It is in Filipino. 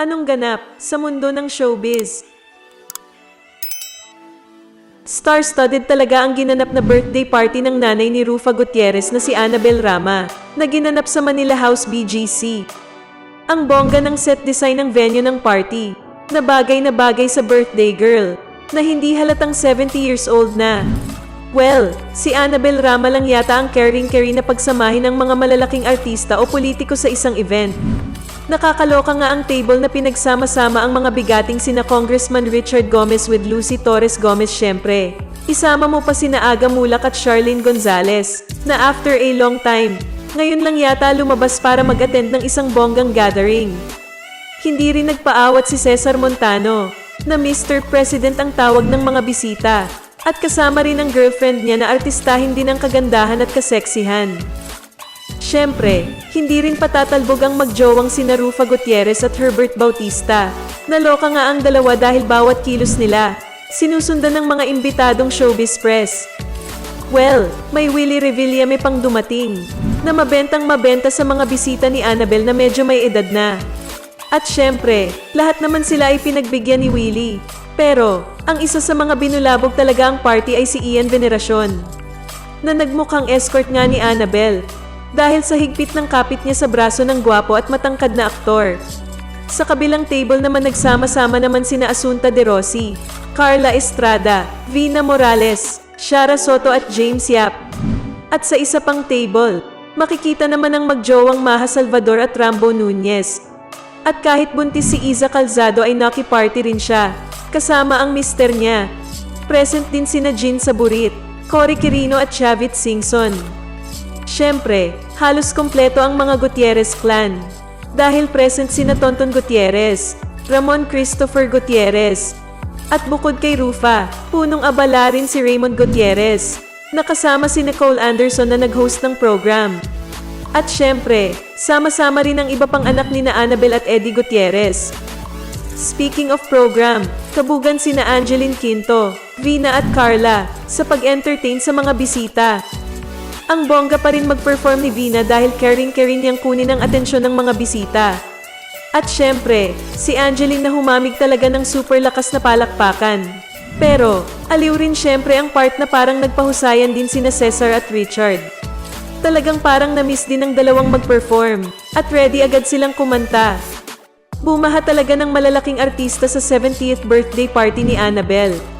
Anong ganap sa mundo ng showbiz? Star-studded talaga ang ginanap na birthday party ng nanay ni Rufa Gutierrez na si Annabel Rama, na ginanap sa Manila House BGC. Ang bongga ng set design ng venue ng party, na bagay na bagay sa birthday girl, na hindi halatang 70 years old na. Well, si Annabel Rama lang yata ang caring-caring na pagsamahin ng mga malalaking artista o politiko sa isang event. Nakakaloka nga ang table na pinagsama-sama ang mga bigating sina Congressman Richard Gomez with Lucy Torres Gomez syempre. Isama mo pa sina Aga Mulak at Charlene Gonzalez, na after a long time, ngayon lang yata lumabas para mag-attend ng isang bonggang gathering. Hindi rin nagpaawat si Cesar Montano, na Mr. President ang tawag ng mga bisita, at kasama rin ang girlfriend niya na artistahin din ang kagandahan at kaseksihan. Siyempre, hindi rin patatalbog ang magjowang sina Rufa Gutierrez at Herbert Bautista. Naloka nga ang dalawa dahil bawat kilos nila, sinusundan ng mga imbitadong showbiz press. Well, may Willie Revillame pang dumating, na mabentang mabenta sa mga bisita ni Annabel na medyo may edad na. At syempre, lahat naman sila ay pinagbigyan ni Willie. Pero, ang isa sa mga binulabog talaga ang party ay si Ian Veneracion, na nagmukhang escort nga ni Annabel, dahil sa higpit ng kapit niya sa braso ng gwapo at matangkad na aktor. Sa kabilang table naman nagsama-sama naman sina Asunta De Rossi, Carla Estrada, Vina Morales, Shara Soto at James Yap. At sa isa pang table, makikita naman ang magjowang Maha Salvador at Rambo Nunez. At kahit buntis si Iza Calzado ay naki-party rin siya, kasama ang mister niya. Present din sina Jean Saburit, Cory Quirino at Chavit Singson. Siyempre, halos kompleto ang mga Gutierrez clan. Dahil present sina Tonton Gutierrez, Ramon Christopher Gutierrez, at bukod kay Rufa, punong abala rin si Raymond Gutierrez, nakasama si Nicole Anderson na nag-host ng program. At syempre, sama-sama rin ang iba pang anak ni na Annabel at Eddie Gutierrez. Speaking of program, kabugan sina Angeline Quinto, Vina at Carla sa pag-entertain sa mga bisita. Ang bongga pa rin mag-perform ni Vina dahil caring-caring niyang kunin ang atensyon ng mga bisita. At syempre, si Angeline na humamig talaga ng super lakas na palakpakan. Pero, aliw rin syempre ang part na parang nagpahusayan din sina Cesar at Richard. Talagang parang na-miss din ng dalawang mag-perform at ready agad silang kumanta. Bumaha talaga ng malalaking artista sa 70th birthday party ni Annabelle.